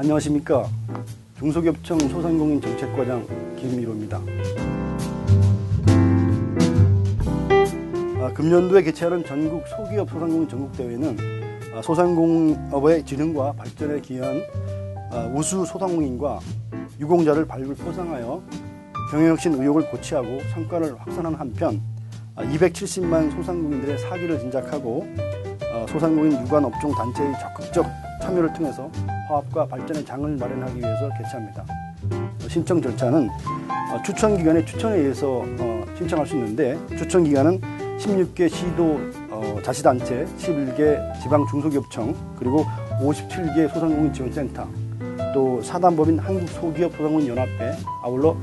안녕하십니까. 중소기업청 소상공인 정책과장 김미로입니다. 아, 금년도에 개최하는 전국 소기업 소상공인 전국대회는 아, 소상공업의 진흥과 발전에 기여한 아, 우수 소상공인과 유공자를 발굴 포상하여 경영혁신 의욕을 고취하고 성과를 확산하는 한편 아, 270만 소상공인들의 사기를 진작하고 어, 소상공인 유관 업종 단체의 적극적 참여를 통해서 화합과 발전의 장을 마련하기 위해서 개최합니다. 어, 신청 절차는 어, 추천 기관의 추천에 의해서 어, 신청할 수 있는데 추천 기관은 16개 시도 어, 자치단체, 11개 지방 중소기업청 그리고 57개 소상공인 지원센터 또 사단법인 한국소기업 소상공인 연합회 아울러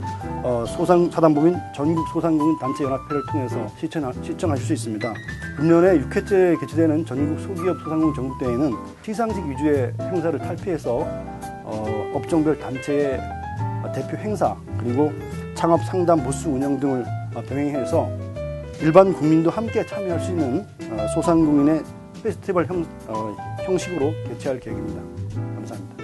어, 소상 사단법인 전국 소상공인 단체 연합회를 통해서 시청, 시청하실 수 있습니다. 금년에 6회째 개최되는 전국 소기업 소상공인 전국대회는 시상식 위주의 행사를 탈피해서 어, 업종별 단체의 대표 행사 그리고 창업 상담 부스 운영 등을 어, 병행해서 일반 국민도 함께 참여할 수 있는 어, 소상공인의 페스티벌 형, 어, 형식으로 개최할 계획입니다. 감사합니다.